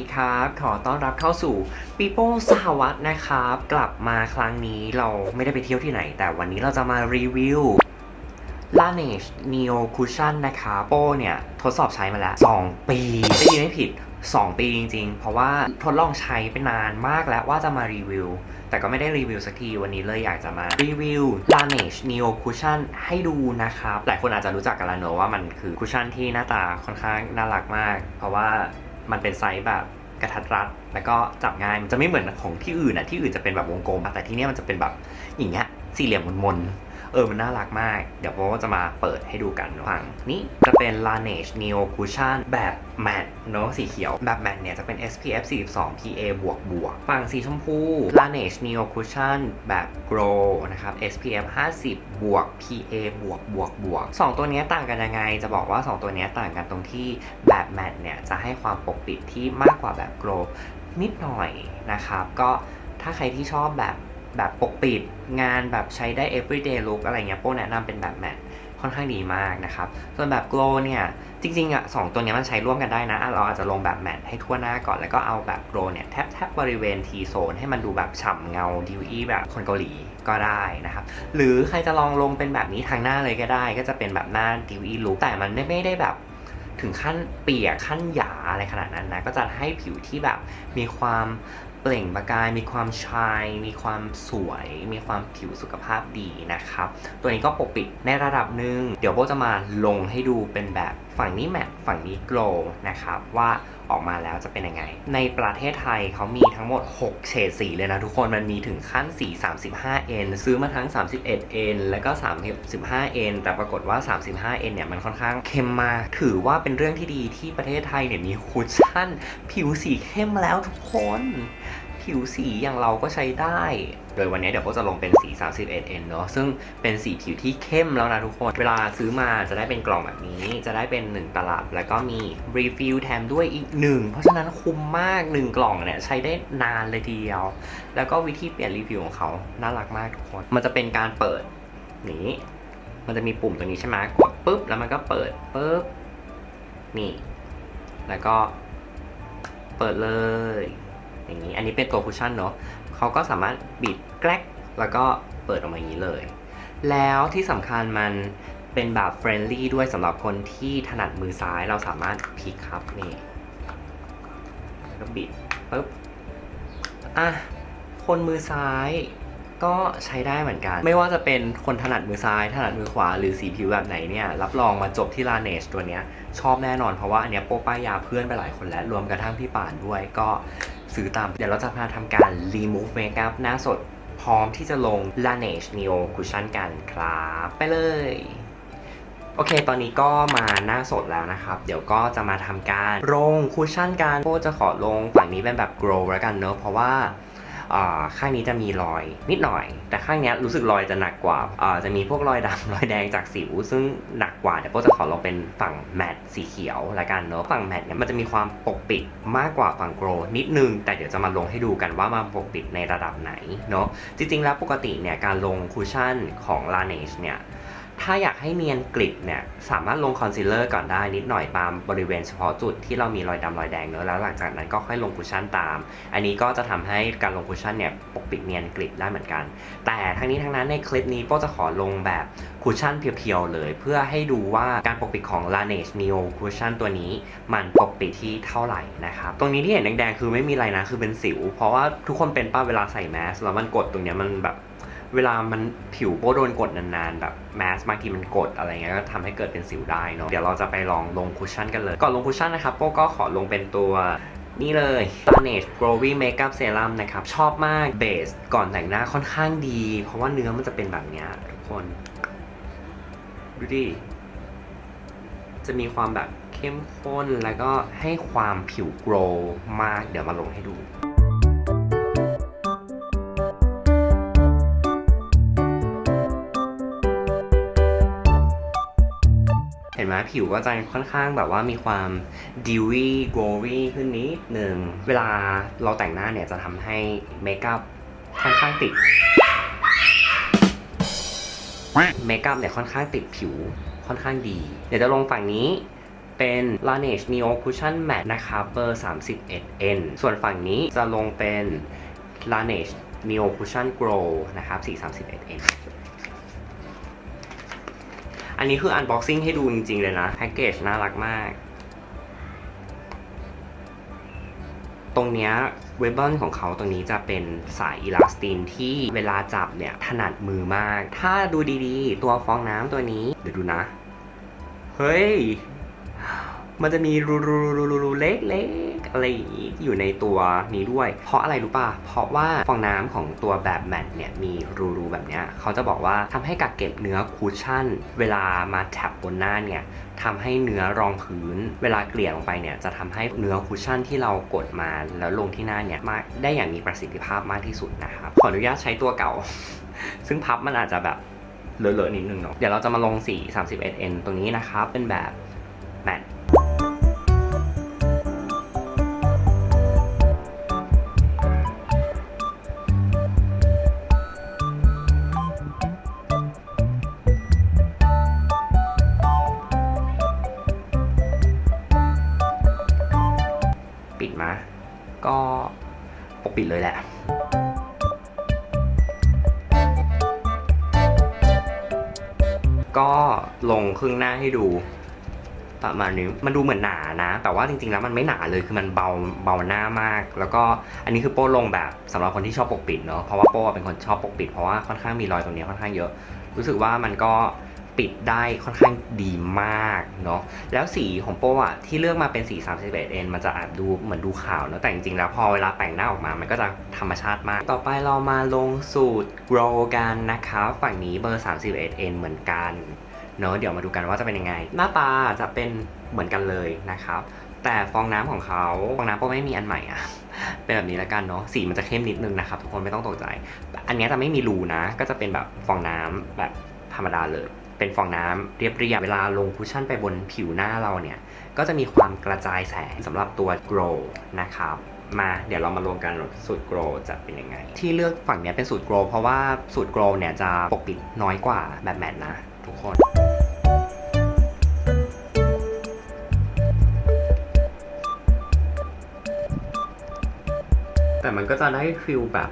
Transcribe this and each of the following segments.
ดีครับ ขอต้อนรับเข้าสู่ปีโป้สหวัตนะครับ กลับมาครั้งนี้เราไม่ได้ไปเที่ยวที่ไหน แต่วันนี้เราจะมารีวิว l a n e g e Neo Cushion นะครับโป้เนี่ย ทดสอบใช้มาแล้ว 2 ปี ได้ยินไม่ผิด 2 ปีจริง ๆ เพราะว่าทดลองใช้ไปนานมากแล้วว่าจะมารีวิว แต่ก็ไม่ได้รีวิวสักที วันนี้เลยอยากจะมารีวิว Laneige Neo Cushion ให้ดูนะครับ หลายคนอาจจะรู้จักกันแล้วเนอะว่ามันคือคุชชั่นที่หน้าตาค่อนข้างน่ารักมาก เพราะว่า มันเป็นไซส์แบบกระทัดรัด แล้วก็จับง่าย มันจะไม่เหมือนของที่อื่นอะ ที่อื่นจะเป็นแบบวงกลม แต่ที่นี้มันจะเป็นแบบอย่างเงี้ย สี่เหลี่ยมมนๆ เออมันน่ารักมาก เดี๋ยวโบก็จะมาเปิดให้ดูกันฝั่งนี้จะเป็น Laneige Neo Cushion แบบแมตต์เนอะสีเขียว แบบแมตต์เนี่ยจะเป็น SPF 42 PA บวกบวกฝั่งสีชมพู Laneige Neo Cushion แบบ Grow นะครับ SPF 50 บวก PA บวกบวกบวกสองตัวนี้ต่างกันยังไง จะบอกว่า 2 ตัวนี้ต่างกันตรงที่แบบแมตต์เนี่ยจะให้ความปกปิดที่มากกว่าแบบ Grow นิดหน่อยนะครับ ก็ถ้าใครที่ชอบแบบ แบบปกปิดงานแบบใช้ได้ everyday look อะไรเงี้ยโป้แนะนำเป็นแบบแมตต์ค่อนข้างดีมากนะครับ ส่วนแบบ glow เนี่ยจริงๆอะสองตัวเนี้ยมันใช้ร่วมกันได้นะ เราอาจจะลงแบบแมตต์ให้ทั่วหน้าก่อน แล้วก็เอาแบบ glow เนี่ยแทบแทบบริเวณ T zone ให้มันดูแบบฉ่ำเงาดิวอี้แบบคนเกาหลีก็ได้นะครับ หรือใครจะลองลงเป็นแบบนี้ทางหน้าเลยก็ได้ ก็จะเป็นแบบหน้าดิวอี้ลุคแต่มันไม่ได้แบบถึงขั้นเปียกขั้นหยาอะไรขนาดนั้นนะ ก็จะให้ผิวที่แบบมีความ เปล่งประกาย มีความชาย มีความสวย มีความผิวสุขภาพดีนะครับ ตัวนี้ก็ปกปิดในระดับหนึ่ง เดี๋ยวโบจะมาลงให้ดูเป็นแบบฝั่งนี้แมตต์ฝั่งนี้โกลนะครับว่า ออกมาแล้วจะเป็นยังไง ในประเทศไทยเขามีทั้งหมด 6 เฉดสีเลยนะทุกคนมันมีถึงขั้นสี 35N ซื้อมาทั้ง 31N แล้วก็ 35N แต่ปรากฏว่า 35N เนี่ยมันค่อนข้างเข้มมาก ถือว่าเป็นเรื่องที่ดีที่ประเทศไทยเนี่ยมีคุชชั่น ผิวสีเข้มแล้วทุกคน ผิวสีอย่างเราก็ใช้ได้ โดยวันนี้เดี๋ยวก็จะลงเป็นสี 31N เนอะซึ่งเป็นสีผิวที่เข้มแล้วนะทุกคน เวลาซื้อมาจะได้เป็นกล่องแบบนี้ จะได้เป็น 1 ตลับ แล้วก็มีรีฟิลแถมด้วยอีก 1 เพราะฉะนั้นคุ้มมาก 1 กล่องเนี่ยใช้ได้นานเลยทีเดียว แล้วก็วิธีเปลี่ยนรีฟิลของเขาน่ารักมากทุกคน มันจะเป็นการเปิดนี้ มันจะมีปุ่มตรงนี้ใช่ไหมกดปุ๊บแล้วมันก็เปิดปุ๊บนี่ แล้วก็เปิดเลย อย่างนี้ อันนี้เป็นตัวคุชชั่นเนาะเขาก็สามารถบิดแกลกแล้วก็เปิดออกมาอย่างนี้เลย แล้วที่สำคัญมันเป็นแบบเฟรนลี่ด้วยสำหรับคนที่ถนัดมือซ้ายเราสามารถพลิกครับนี่แล้วก็บิดปุ๊บอะคนมือซ้ายก็ใช้ได้เหมือนกัน ไม่ว่าจะเป็นคนถนัดมือซ้าย ถนัดมือขวา หรือสีผิวแบบไหนเนี่ย รับรองมาจบที่ Laneige ตัวเนี้ย ชอบแน่นอนเพราะว่าอันเนี้ยโป้ป้ายยาเพื่อนไปหลายคนแล้ว รวมกระทั่งพี่ป่านด้วยก็ ซื้อตาม เดี๋ยวเราจะพาทำการ remove makeup หน้าสด พร้อมที่จะลง Laneige Neo Cushion กันครับ ไปเลย โอเค ตอนนี้ก็มาหน้าสดแล้วนะครับ เดี๋ยวก็จะมาทำการลงคุชชั่นกันก็จะขอลงฝั่งนี้เป็นแบบ grow แล้วกันเนอะเพราะว่า ข้างนี้จะมีรอยนิดหน่อย แต่ข้างนี้รู้สึกรอยจะหนักกว่าจะมีพวกรอยดำรอยแดงจากสิว ซึ่งหนักกว่าเดี๋ยวโปจะขอลงเป็นฝั่งแมตสีเขียวละกันเนอะฝั่งแมตเนี่ยมันจะมีความปกปิดมากกว่าฝั่งโกรนิดนึง แต่เดี๋ยวจะมาลงให้ดูกันว่ามันปกปิดในระดับไหนเนอะจริงๆแล้วปกติเนี่ยการลงคุชชั่นของลาเนชเนี่ย ถ้าอยากให้เนียนกริบเนี่ยสามารถลงคอนซีลเลอร์ก่อนได้นิดหน่อยตามบริเวณเฉพาะจุดที่เรามีรอยดำรอยแดงเนอะแล้วหลังจากนั้นก็ค่อยลงคุชชั่นตาม อันนี้ก็จะทำให้การลงคุชชั่นเนี่ยปกปิดเนียนกริบได้เหมือนกัน แต่ทั้งนี้ทั้งนั้นในคลิปนี้โป้จะขอลงแบบคุชชั่นเพียวๆเลย เพื่อให้ดูว่าการปกปิดของ Laneige Neo Cushion ตัวนี้มันปกปิดที่เท่าไหร่นะครับตรงนี้ที่เห็นแดงๆคือไม่มีอะไรนะคือเป็นสิว เพราะว่าทุกคนเป็นป้าเวลาใส่แมสแล้วมันกดตรงนี้มันแบบ เวลามันผิวโป้โดนกดนานๆ แบบแมสบางทีมันกดอะไรเงี้ยก็ทำให้เกิดเป็นสิวได้เนาะเดี๋ยวเราจะไปลองลงคุชชั่นกันเลย ก่อนลงคุชชั่นนะครับโป้ก็ขอลงเป็นตัวนี่เลย Laneige Growing Makeup Serum นะครับ ชอบมากเบสก่อนแต่งหน้าค่อนข้างดี เพราะว่าเนื้อมันจะเป็นแบบเนี้ยทุกคน ดูดิ จะมีความแบบเข้มข้นแล้วก็ให้ความผิวโกรว์มาก เดี๋ยวมาลงให้ดู ห็นไหมผิวก็จะค่อนข้างแบบว่ามีความ dewy glowy ขึ้นนิดหนึ่ง เวลาเราแต่งหน้าเนี่ยจะทำให้เมคอัพค่อนข้างติดเมคอัพเนี่ยค่อนข้างติดผิวค่อนข้างดี เดี๋ยวจะลงฝั่งนี้เป็น Laneige Neo Cushion Matte นะครับเบอร์ 31N ส่วนฝั่งนี้จะลงเป็น Laneige Neo Cushion Grow นะครับ 431N อันนี้คือ unboxing ให้ดูจริง ๆ เลยนะ แพ็กเกจน่ารักมาก ตรงเนี้ยเวบบอนของเขาตรงนี้จะเป็นสายอีลาสตินที่เวลาจับเนี่ยถนัดมือมาก ถ้าดูดีๆ ตัวฟองน้ำตัวนี้ เดี๋ยวดูนะ เฮ้ย มันจะมีรูรูรูรูรูเล็กๆ อะไรอย่างงี้อยู่ในตัวนี้ด้วย เพราะอะไรรู้ป่ะ เพราะว่าฟองน้ำของตัวแบบแมทเนี่ยมีรูรูแบบเนี้ยเขาจะบอกว่าทำให้กักเก็บเนื้อคูชั่น เวลามาแท็บบนหน้าเนี่ยทำให้เนื้อรองพื้น เวลาเกลี่ยลงไปเนี่ยจะทำให้เนื้อคูชั่นที่เรากดมาแล้วลงที่หน้าเนี่ยมาได้อย่างมีประสิทธิภาพมากที่สุดนะครับขออนุญาตใช้ตัวเก่า ซึ่งพับมันอาจจะแบบเลอะๆนิดนึงเนาะเดี๋ยวเราจะมาลงสี 31N ตรงนี้นะครับเป็นแบบแมท ลยแหละก็ลงครึ่งหน้าให้ดูประมาณนี้มันดูเหมือนหนานะ แต่ว่าจริงๆแล้วมันไม่หนาเลยคือมันเบาเบาหน้ามาก แล้วก็อันนี้คือโป้ลงแบบสำหรับคนที่ชอบปกปิดเนาะเพราะว่าโป้เป็นคนชอบปกปิดเพราะว่าค่อนข้างมีรอยตรงนี้ค่อนข้างเยอะ รู้สึกว่ามันก็ ปิดได้ค่อนข้างดีมากเนาะแล้วสีของโป้อะที่เลือกมาเป็นสี 31N มันจะอาจดูเหมือนดูขาวเนอะแต่จริงๆแล้วพอเวลาแต่งหน้าออกมามันก็จะธรรมชาติมาก ต่อไปเรามาลงสูตร Grow กันนะครับฝั่งนี้เบอร์ 31N เหมือนกันเนอะเดี๋ยวมาดูกันว่าจะเป็นยังไง หน้าตาจะเป็นเหมือนกันเลยนะครับแต่ฟองน้ำของเขาฟองน้ำโป้ไม่มีอันใหม่อะเป็นแบบนี้แล้วกันเนาะสีมันจะเข้มนิดนึงนะครับทุกคนไม่ต้องตกใจ อันนี้จะไม่มีรูนะ ก็จะเป็นแบบฟองน้ำแบบธรรมดาเลย เป็นฟองน้ำเรียบๆเวลาลงคุชชั่นไปบนผิวหน้าเราเนี่ย ก็จะมีความกระจายแสงสำหรับตัว Grow นะครับมาเดี๋ยวเรามาลงกันสูตร Grow จะเป็นยังไง ที่เลือกฝั่งนี้เป็นสูตร Grow เพราะว่าสูตร Grow เนี่ยจะปกปิดน้อยกว่าแบบแมทนะ ทุกคนแต่มันก็จะได้ฟิลแบบ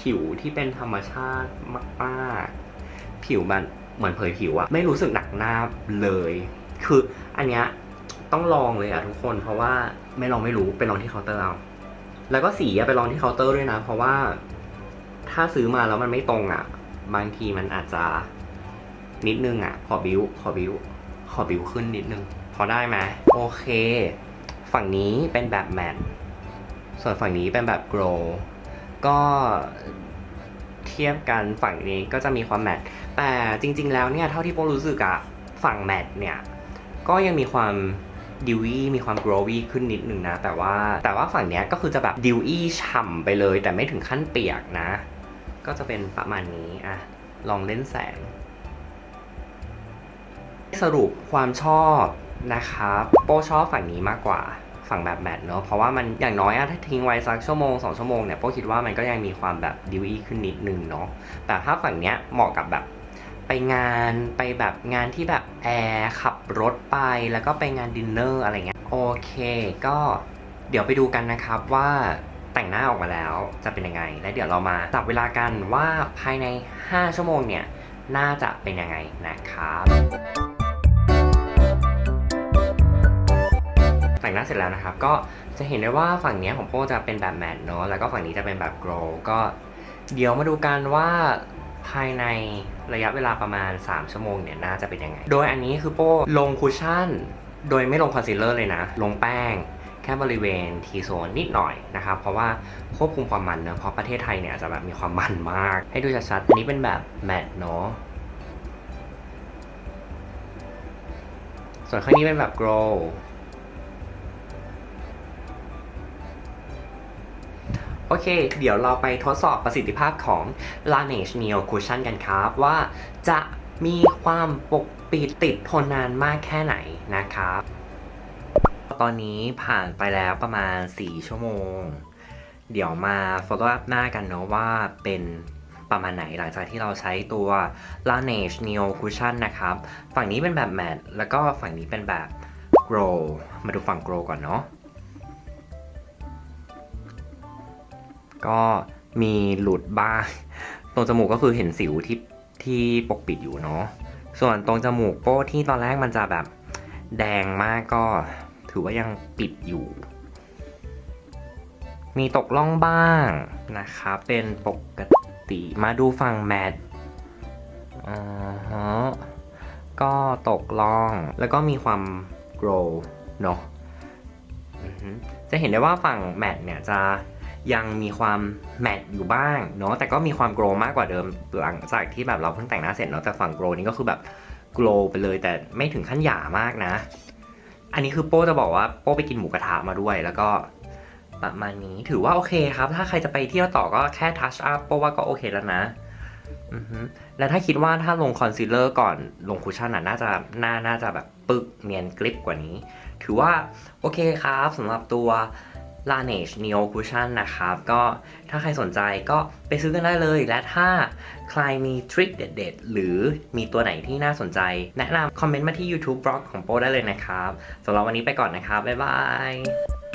ผิวที่เป็นธรรมชาติมาก ๆ ผิวมัน เหมือนเผยผิวอะไม่รู้สึกหนักหน้าเลย คืออันเนี้ยต้องลองเลยอะทุกคนเพราะว่าไม่ลองไม่รู้ไปลองที่เคาน์เตอร์เอาแล้วก็สีอะไปลองที่เคาน์เตอร์ด้วยนะ เพราะว่าถ้าซื้อมาแล้วมันไม่ตรงอะบางทีมันอาจจะนิดนึงอะขอบิวขอบิวขอบิวขึ้นนิดนึง พอได้ไหมโอเค ฝั่งนี้เป็นแบบแมทส่วนฝั่งนี้เป็นแบบ grow ก็ เทียบกันฝั่งนี้ก็จะมีความแมทแต่จริง ๆ แล้วเนี่ยเท่าที่โป้รู้สึกอะฝั่งแมทเนี่ยก็ยังมีความดิวอี้มีความ growy ขึ้นนิดนึงนะ แต่ว่าแต่ว่าฝั่งเนี้ยก็คือจะแบบดิวอี้ฉ่ำไปเลย แต่ไม่ถึงขั้นเปียกนะ ก็จะเป็นประมาณนี้อะลองเล่นแสง สรุปความชอบนะครับ โป้ชอบฝั่งนี้มากกว่า ฝั่งแบบแมทเนอะเพราะว่ามันอย่างน้อยอะถ้าทิ้งไว้สักชั่วโมงสองชั่วโมงเนี่ยโป้คิดว่ามันก็ยังมีความแบบดิวอี้ขึ้นนิดนึงเนาะแต่ถ้าฝั่งเนี้ยเหมาะกับแบบไปงานไปแบบงานที่แบบแอร์ขับรถไปแล้วก็ไปงานดินเนอร์อะไรเงี้ยโอเค ก็เดี๋ยวไปดูกันนะครับว่าแต่งหน้าออกมาแล้วจะเป็นยังไง และเดี๋ยวเรามาจับเวลากันว่าภายใน 5 ชั่วโมงเนี่ยน่าจะเป็นยังไงนะครับ หน้าเสร็จแล้วนะครับ ก็จะเห็นได้ว่าฝั่งนี้ของโป้จะเป็นแบบแมทเนาะแล้วก็ฝั่งนี้จะเป็นแบบโกลก็เดี๋ยวมาดูกันว่าภายในระยะเวลาประมาณ 3 ชั่วโมงเนี่ยน่าจะเป็นยังไง โดยอันนี้คือโป้ลงคุชชั่น โดยไม่ลงคอนซีลเลอร์เลยนะ ลงแป้งแค่บริเวณทีโซนนิดหน่อยนะครับ เพราะว่าควบคุมความมันเนะเพราะประเทศไทยเนี่ยจะแบบมีความมันมาก ให้ดูชัดๆอันนี้เป็นแบบแมทเนาะส่วนข้างนี้เป็นแบบโกล โอเค เดี๋ยวเราไปทดสอบประสิทธิภาพของ Laneige Neo Cushion กันครับ ว่าจะมีความปกปิดติดทนนานมากแค่ไหนนะครับ ตอนนี้ผ่านไปแล้วประมาณ 4 ชั่วโมง เดี๋ยวมา follow up หน้ากันเนาะว่าเป็นประมาณไหนหลังจากที่เราใช้ตัว Laneige Neo Cushion นะครับ ฝั่งนี้เป็นแบบแมทแล้วก็ฝั่งนี้เป็นแบบ grow มาดูฝั่ง grow ก่อนเนาะ ก็มีหลุดบ้างตรงจมูกก็คือเห็นสิวที่ที่ปกปิดอยู่เนาะส่วนตรงจมูกโป้ที่ตอนแรกมันจะแบบแดงมากก็ถือว่ายังปิดอยู่ มีตกล่องบ้างนะคะเป็นปกติมาดูฝั่งแมทอ่าฮะก็ตกล่องแล้วก็มีความ grow เนาะจะเห็นได้ว่าฝั่งแมทเนี่ยจะ ยังมีความแมทอยู่บ้างเนาะแต่ก็มีความ grow มากกว่าเดิมหลังจากที่แบบเราเพิ่งแต่งหน้าเสร็จเนาะแต่ฝั่ง grow นี่ก็คือแบบ glow ไปเลย แต่ไม่ถึงขั้นหยามากนะ อันนี้คือโป้จะบอกว่าโป้ไปกินหมูกระทะมาด้วย แล้วก็ประมาณนี้ถือว่าโอเคครับ ถ้าใครจะไปเที่ยวต่อก็แค่ทัชอัพโป้ว่าก็โอเคแล้วนะแล้วถ้าคิดว่าถ้าลงคอนซีลเลอร์ก่อนลงคุชชั่นน่ะน่าจะน่าน่าจะแบบปึกเนียนกริบกว่านี้ ถือว่าโอเคครับสำหรับตัว l a n e g e Neo Cushion นะครับ ก็ถ้าใครสนใจก็ไปซื้อกันได้เลย และถ้าใครมีทริคเด็ดๆ หรือมีตัวไหนที่น่าสนใจ แนะนำคอมเมนต์มาที่ YouTube บล็อกของโปได้เลยนะครับสำหรับวันนี้ไปก่อนนะครับ บ๊ายบาย